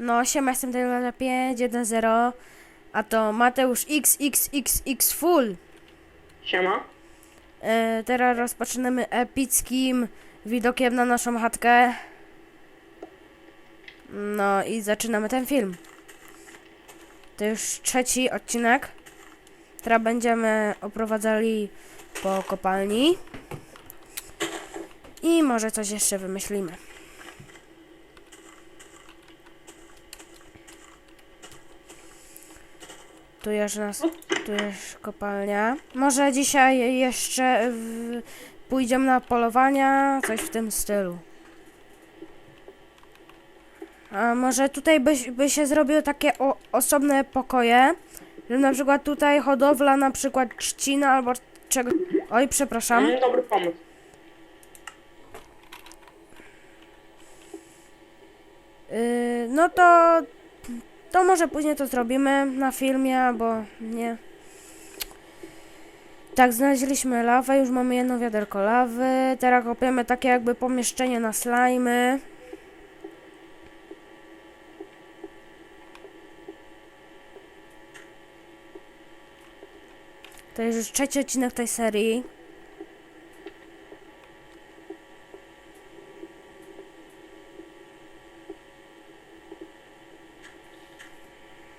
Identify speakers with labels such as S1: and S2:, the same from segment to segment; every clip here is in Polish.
S1: No, siema, jestem Taylor 510, a to Mateusz XXXX Full.
S2: Siema.
S1: E, teraz rozpoczynamy epickim widokiem na naszą chatkę. No i zaczynamy ten film. To już trzeci odcinek. Teraz będziemy oprowadzali po kopalni. I może coś jeszcze wymyślimy. Tu jest nas, tu jest kopalnia. Może dzisiaj jeszcze w, pójdziemy na polowania, coś w tym stylu. A może tutaj by, by się zrobiły takie o, osobne pokoje, że na przykład tutaj hodowla na przykład trzcina albo czego... Oj, przepraszam.
S2: Mm, dobry pomysł.
S1: Yy, no to... To może później to zrobimy na filmie, albo nie. Tak, znaleźliśmy lawę, już mamy jedno wiaderko lawy. Teraz kopiemy takie jakby pomieszczenie na slajmy. To jest już trzeci odcinek tej serii.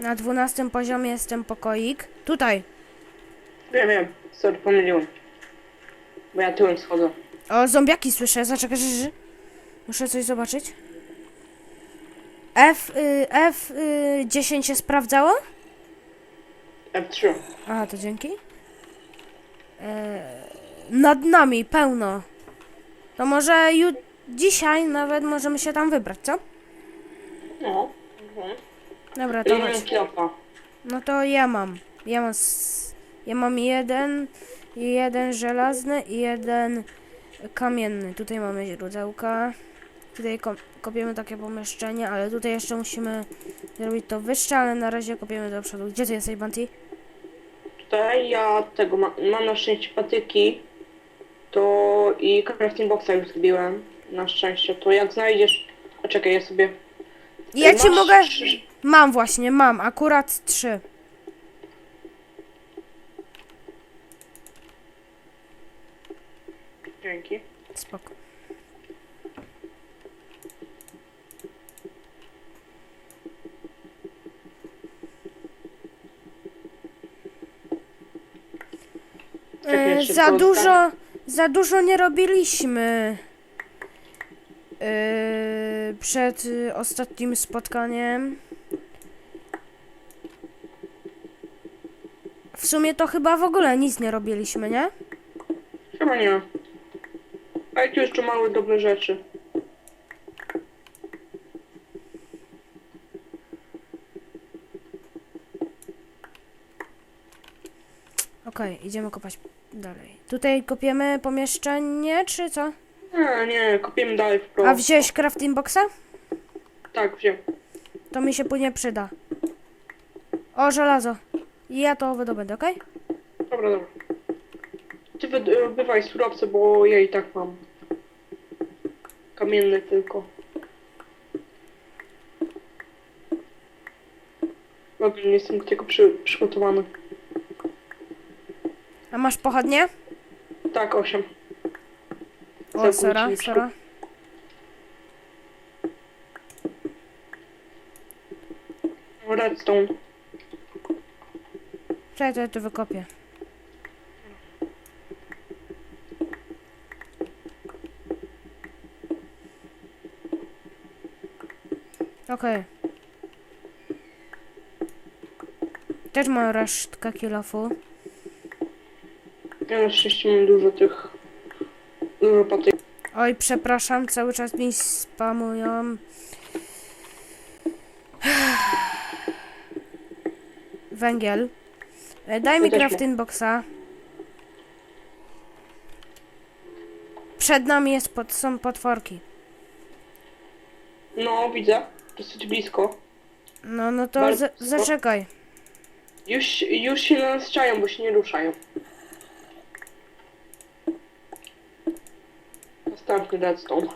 S1: Na dwunastym poziomie jest ten pokoik. Tutaj.
S2: Wiem, wiem. Sorry, pomyliłem. Bo ja tyłem schodzę.
S1: O, zombiaki słyszę. Zaczekaj, że- że- Muszę coś zobaczyć. F, y, F y, 10 się sprawdzało?
S2: F3.
S1: A, to dzięki. E, nad nami pełno. To może ju dzisiaj nawet możemy się tam wybrać, co?
S2: No.
S1: Dobra, to
S2: nie
S1: chodź. No to ja mam. Ja mam, s- ja mam jeden, jeden żelazny i jeden kamienny. Tutaj mamy źródełka. Tutaj ko kopiemy takie pomieszczenie, ale tutaj jeszcze musimy zrobić to wyższe, ale na razie kopiemy do przodu. Gdzie ty jesteś, Banti?
S2: Tutaj ja tego ma, mam na szczęście patyki. To i crafting boxa już zbiłem. Na szczęście. To jak znajdziesz... A czekaj, ja sobie...
S1: Ja ci
S2: Masz
S1: mogę...
S2: trzy-
S1: Mam właśnie, mam. Akurat trzy.
S2: Dzięki.
S1: Spoko. E, za dużo, za dużo nie robiliśmy. E, przed ostatnim spotkaniem. Sumie to chyba w ogóle nic nie robiliśmy, nie?
S2: Chyba nie. Ale tu jeszcze małe dobre rzeczy.
S1: Okej, idziemy kopać dalej. Tutaj kopiemy pomieszczenie, czy co?
S2: Nie, nie, kupimy dalej w pro.
S1: A wziąłeś crafting boxa?
S2: Tak, wziąłem.
S1: To mi się później przyda. O, żelazo. Ja to wydobędę, okej?
S2: Dobra, dobra. Ty wy, bywaj surowce, bo ja i tak mam. Kamienny tylko. Dobra, nie jestem do tego przy, przygotowany.
S1: A masz pochodnie?
S2: Tak, 8.
S1: O, sora, sora.
S2: Redstone.
S1: Czekaj, to ja tu wykopię. Okej. Też mam resztkę kilofu.
S2: Ja na szczęście mam dużo tych... Dużo patyk.
S1: Oj, przepraszam, cały czas mi spamują. Węgiel. E, Daj mi
S2: mam.
S1: crafting boxa. Przed nami jest pod, są potworki.
S2: No, widzę. Dosyć blisko.
S1: No, no to
S2: Bardzo
S1: za,
S2: blisko.
S1: zaczekaj.
S2: Już, już się nas czają, bo się nie ruszają. Następny redstone.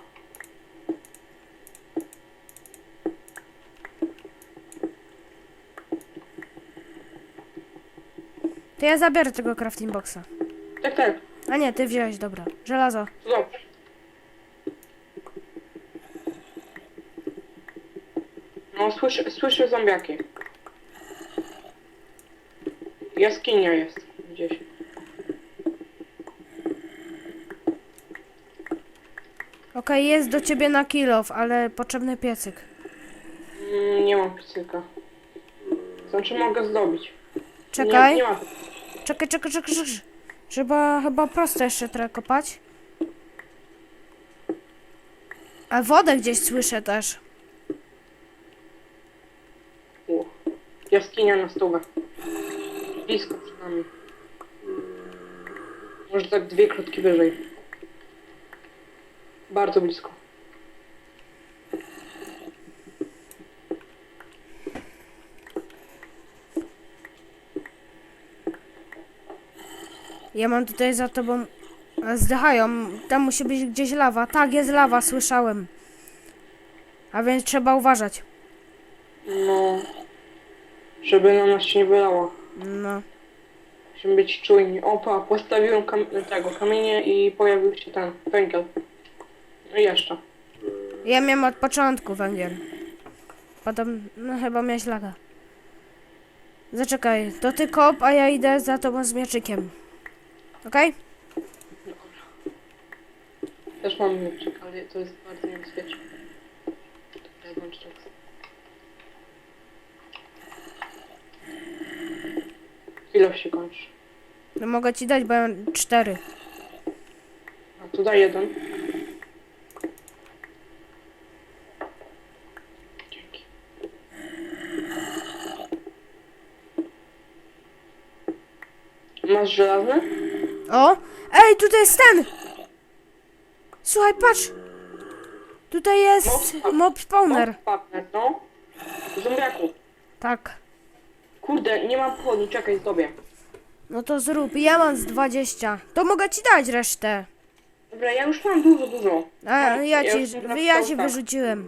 S1: To ja zabiorę tego crafting boxa.
S2: Tak, tak.
S1: A nie, ty wziąłeś, dobra. Żelazo.
S2: Dobrze. No, słyszę, słyszę zombiaki. Jaskinia jest gdzieś.
S1: Okej, jest do ciebie na kilof, ale potrzebny piecyk.
S2: Mm, nie mam piecyka. Znaczy mogę zdobić.
S1: Czekaj.
S2: Nie, nie ma.
S1: Czekaj, czekaj, czekaj, czekaj. Trzeba chyba prosto jeszcze trochę kopać. A wodę gdzieś słyszę też.
S2: U. Jaskinia na stówę. Blisko przed nami. Może tak dwie krótki wyżej. Bardzo blisko.
S1: Ja mam tutaj za tobą... a, Zdychają. Tam musi być gdzieś lawa. Tak, jest lawa, słyszałem. A więc trzeba uważać.
S2: No. Żeby na nas się nie wylało.
S1: No.
S2: Musimy być czujni. Opa, postawiłem kam tego kamienie i pojawił się ten węgiel. No i jeszcze.
S1: Ja miałem od początku węgiel. Potem, no chyba miałeś laga. Zaczekaj, to ty kop, a ja idę za tobą z mieczykiem. Okej?
S2: Też mam mieczyk, ale to jest bardzo niebezpieczne. Dobra, bądź tak. Chwilę się kończy.
S1: No mogę ci dać, bo ja mam cztery.
S2: A tu daj jeden. Dzięki. Masz żelazny?
S1: O! Ej, tutaj jest ten! Słuchaj, patrz! Tutaj jest
S2: Mob-
S1: mob spawner.
S2: Partner, no. Zombiaku.
S1: Tak.
S2: Kurde, nie mam płoni, czekaj, zdobię.
S1: No to zrób. Ja mam z 20. To mogę ci dać resztę.
S2: Dobra, ja już mam dużo, dużo.
S1: A, ja ci,
S2: już mam
S1: ja ci wyrzuciłem.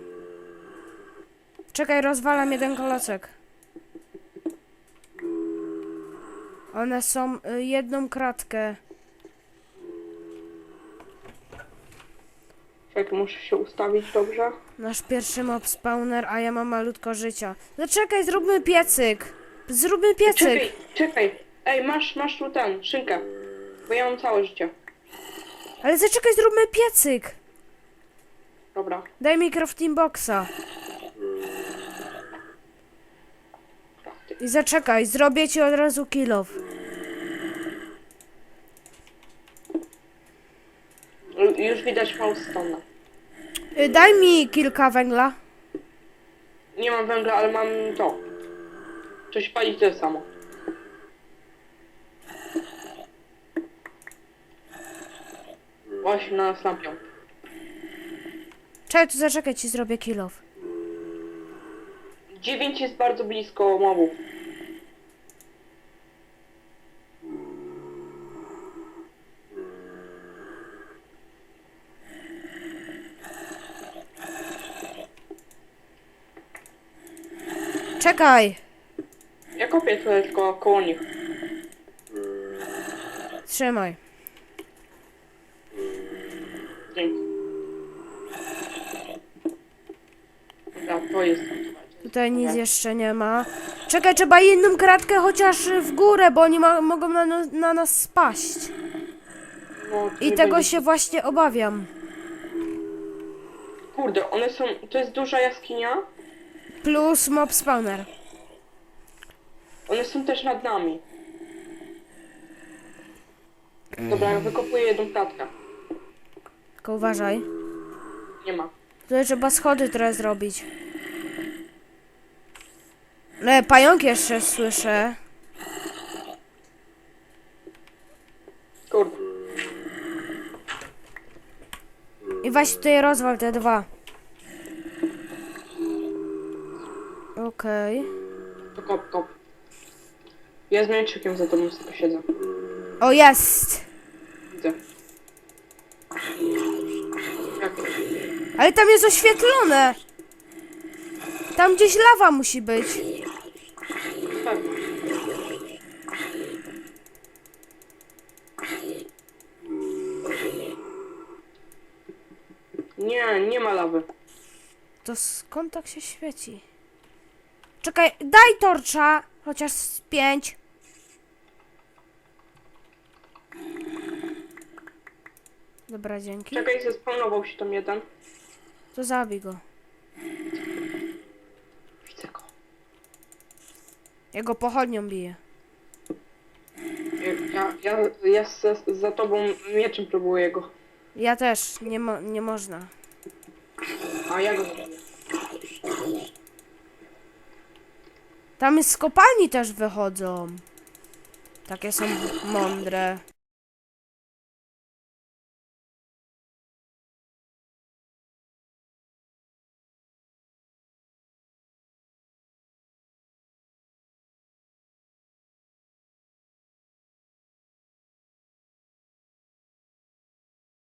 S1: Czekaj, rozwalam jeden kolocek. One są y, jedną kratkę.
S2: Czekaj, muszę się ustawić dobrze.
S1: Nasz pierwszy mob spawner, a ja mam malutko życia. Zaczekaj, zróbmy piecyk. Zróbmy piecyk.
S2: Czekaj, czekaj. Ej, masz, masz tu ten, szynkę. Bo ja mam całe życie.
S1: Ale zaczekaj, zróbmy piecyk.
S2: Dobra.
S1: Daj mi crafting boxa. I zaczekaj, zrobię ci od razu.
S2: Ju- Już widać Faustona.
S1: Y, Daj mi kilka węgla.
S2: Nie mam węgla, ale mam to. Coś palić to samo. Właśnie na lampią.
S1: Czekaj, tu zaczekaj, ci zrobię off.
S2: Dziewięć jest bardzo blisko mobów.
S1: Czekaj.
S2: Ja kopię tutaj tylko koło nich.
S1: Trzymaj.
S2: Dzięki. Dobra, to jest.
S1: Tutaj nic jeszcze nie ma. Czekaj, trzeba inną kratkę chociaż w górę, bo oni mo- mogą na, na nas spaść.
S2: No,
S1: I
S2: nie
S1: tego
S2: będzie-
S1: się właśnie obawiam.
S2: Kurde, one są. To jest duża jaskinia.
S1: Plus mob spawner.
S2: One są też nad nami. Dobra, ja wykopuję jedną klatkę.
S1: Tylko uważaj.
S2: Nie ma.
S1: Tutaj trzeba schody trochę zrobić. No, pająk jeszcze słyszę.
S2: Kurde.
S1: I weź tutaj rozwal te dwa. Okej.
S2: To kop, kop. Ja z mieczykiem za tobą sobie siedzę.
S1: O, jest!
S2: Widzę.
S1: Ale tam jest oświetlone! Tam gdzieś lawa musi być.
S2: Tak. Nie, nie ma lawy.
S1: To skąd tak się świeci? Czekaj, daj torcza! Chociaż z pięć. Dobra, dzięki.
S2: Czekaj, zespawnował się tam jeden.
S1: To zabij go.
S2: Widzę go.
S1: Ja go pochodnią biję.
S2: Ja, ja, ja, ja za, za tobą mieczem próbuję go.
S1: Ja też, nie, mo nie można.
S2: A ja go...
S1: Tam z kopalni też wychodzą. Takie są mądre.